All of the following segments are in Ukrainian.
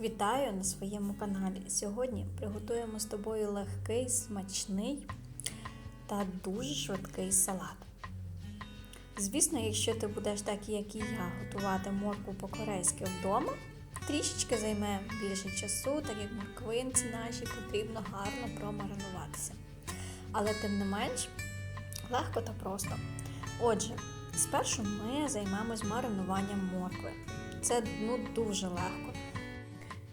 Вітаю на своєму каналі. Сьогодні приготуємо з тобою легкий, смачний та дуже швидкий салат. Звісно, якщо ти будеш так, як і я, готувати моркву по-корейськи вдома, трішечки займе більше часу, так як морквинці наші потрібно гарно промаринуватися. Але тим не менш, легко та просто. Отже, спершу ми займемось маринуванням моркви. Це ну, дуже легко.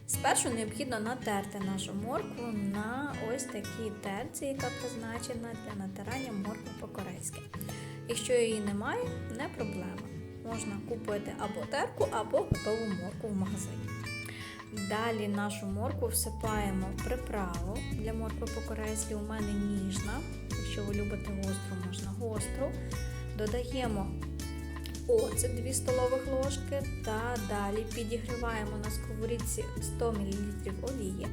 Спершу необхідно натерти нашу моркву на ось такій терці, яка призначена для натирання моркви по-корейськи. Якщо її немає, не проблема. Можна купити або терку, або готову моркву в магазині. Далі нашу моркву всипаємо в приправу для моркви по-корейськи. У мене ніжна. Якщо ви любите гостру, можна гостру. Додаємо оцет 2 столових ложки та далі підігріваємо на сковорідці 100 мл олії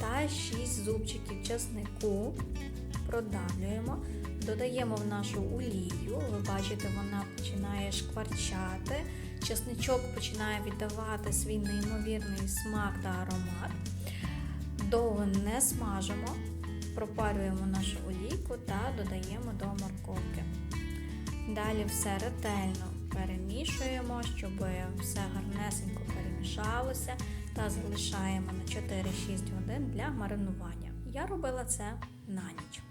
та 6 зубчиків часнику, продавлюємо, додаємо в нашу олію. Ви бачите, вона починає шкварчати. Часничок починає віддавати свій неймовірний смак та аромат. Довго не смажимо, пропарюємо нашу олійку та додаємо до морковки. Далі все ретельно перемішуємо, щоб все гарнесенько перемішалося та залишаємо на 4-6 годин для маринування. Я робила це на ніч.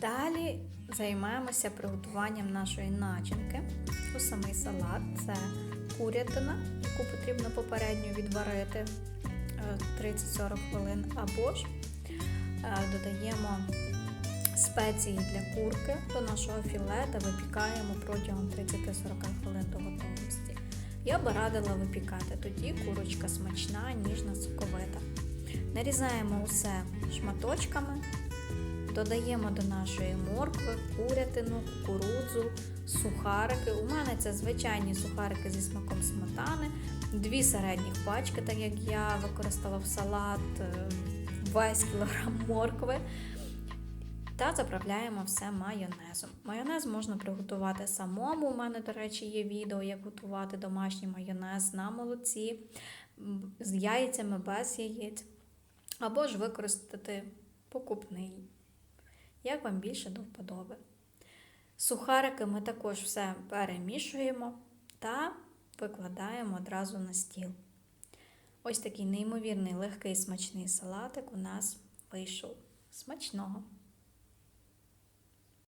Далі займаємося приготуванням нашої начинки у самий салат. Це курятина, яку потрібно попередньо відварити 30-40 хвилин, або ж додаємо спеції для курки до нашого філе та випікаємо протягом 30-40 хвилин до готовності. Я би радила випікати, тоді курочка смачна, ніжна, соковита. Нарізаємо усе шматочками, додаємо до нашої моркви, курятину, кукурудзу, сухарики. У мене це звичайні сухарики зі смаком сметани, дві середніх пачки, так як я використала в салат весь кілограм моркви. Та заправляємо все майонезом. Майонез можна приготувати самому. У мене, до речі, є відео, як готувати домашній майонез на молоці з яйцями без яєць. Або ж використати покупний, як вам більше до вподоби. Сухарики ми також все перемішуємо та викладаємо одразу на стіл. Ось такий неймовірний легкий смачний салатик у нас вийшов. Смачного!